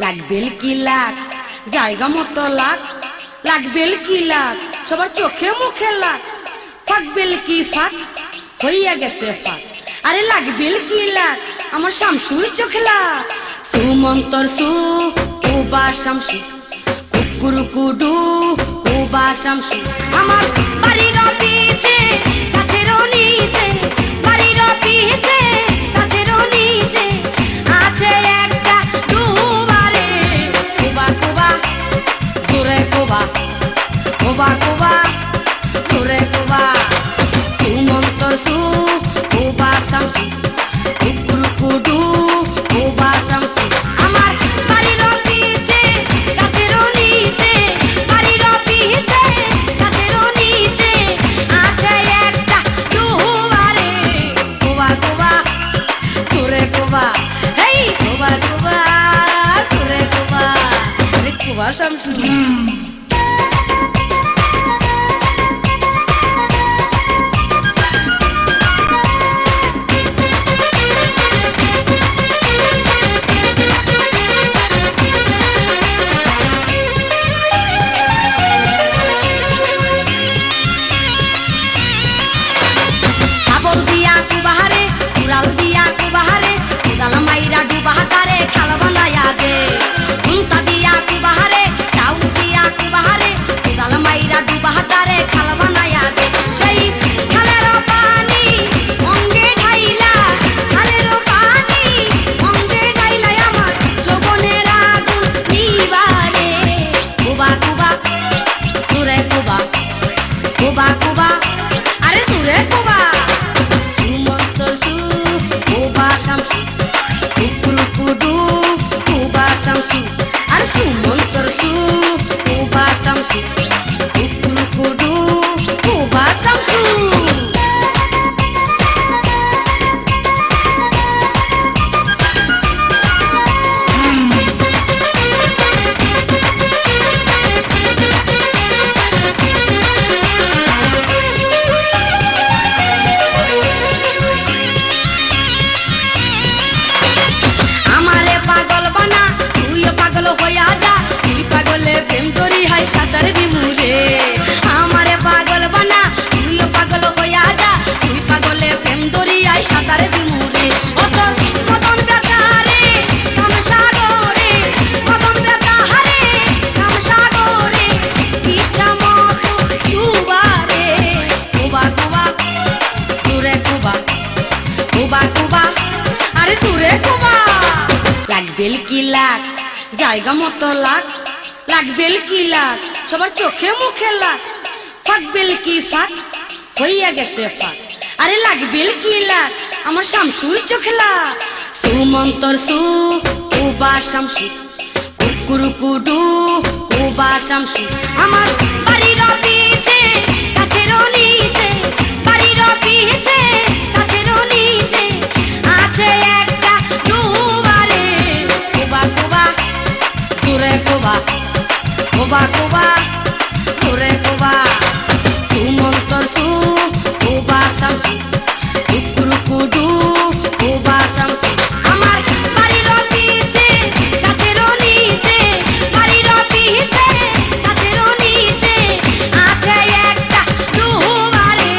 লাগবেল কি লাগ? জায়গা মতো লাগ। লাগবেল কি লাগ? সবার চোখে মুখে লাগ। ফাঁকবেল কি ফাঁক? হইয়া গেছে ফাঁক। আরে লাগবেল কি লাগ? আমার শামসুর চোখে লাগ। সুমন্তর সু, উবা শামসু। কুকুরু কুডু, উবা শামসু। আমার বাড়ির পিছে আরে কুবা প্রেম করি হাই সাঁতার দিমুরে আমারে পাগল বানা, তুইও পাগল হইয়া যা। তুই পাগলে প্রেম ধরি আই সাঁতার কুবা কুবা সুরে আরে সুরে লাগবেল কি লাগ, জায়গা মতো লাগ। লাগবেল কি লাগ সবার চোখে মুখে লাগ ফাঁকবেল কি ফাঁক? হইয়া গেছে ফাঁক। আরে লাগবেল কি লাগ আমার শামসুর চোখে লাগ সুমন্তর সু, কুবা শামসু। কুকুরু কুডু, কুবা শামসু। আমার বাড়ির পিছে কাছেরও নিচে, বাড়ির পিছে কুবা কুবা সুরে কুবা। সুমন্তর সু, কুবা শামসু কুকুরু কুডু কুবা শামসু আমার বাড়ির পিছে কাছেরও নিচে, বাড়ির পিছে কাছেরও নিচে আছে একটা দুবারে।